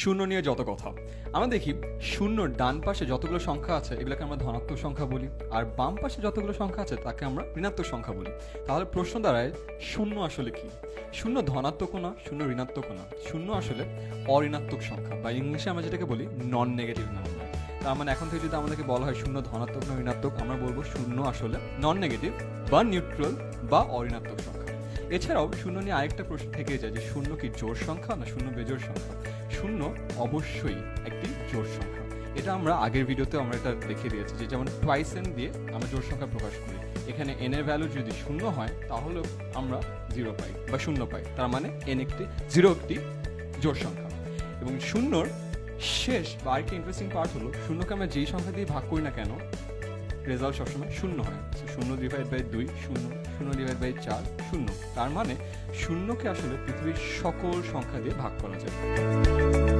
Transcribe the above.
শূন্য নিয়ে যত কথা। আমরা দেখি শূন্য ডান পাশে যতগুলো সংখ্যা আছে, এগুলোকে আমরা ধনাত্মক সংখ্যা বলি, আর বাম পাশে যতগুলো সংখ্যা আছে, তাকে আমরা ঋণাত্মক সংখ্যা বলি। তাহলে প্রশ্ন দাঁড়ায়, শূন্য আসলে কি? শূন্য ধনাত্মক না, শূন্য ঋণাত্মক না। শূন্য আসলে অঋণাত্মক সংখ্যা, বা ইংলিশে আমরা যেটাকে বলি নন নেগেটিভ নাম্বার তার মানে এখন থেকে যদি আমাদেরকে বলা হয় শূন্য ধনাত্মক না ঋণাত্মক, আমরা বলব শূন্য আসলে নন নেগেটিভ বা নিউট্রাল বা অঋণাত্মক সংখ্যা। এছাড়াও শূন্য নিয়ে আরেকটা প্রশ্ন থেকে যায় যে শূন্য কি জোর সংখ্যা না শূন্য বেজোর সংখ্যা? শূন্য, অবশ্যই একটি জোড় সংখ্যা। এটা আমরা আগের ভিডিওতে আমরা এটা দেখিয়ে দিয়েছি যে যেমন টুয়াইস এন দিয়ে আমরা জোড় সংখ্যা প্রকাশ করি। এখানে এন এর ভ্যালু যদি শূন্য হয়, তাহলেও আমরা জিরো পাই বা শূন্য পাই। তার মানে এন একটি জিরো একটি জোর সংখ্যা। এবং শূন্যর শেষ বা আরেকটি ইন্টারেস্টিং পার্ট হলো, শূন্যকে আমরা যেই সংখ্যা দিয়ে ভাগ করি না কেন রেজাল্ট সবসময় শূন্য হয়। সো শূন্য ডিভাইড বাই দুই, শূন্য শূন্য ডিভাইড বাই চার, শূন্য। তার মানে শূন্যকে আসলে পৃথিবীর সকল সংখ্যা দিয়ে ভাগ করা যায়।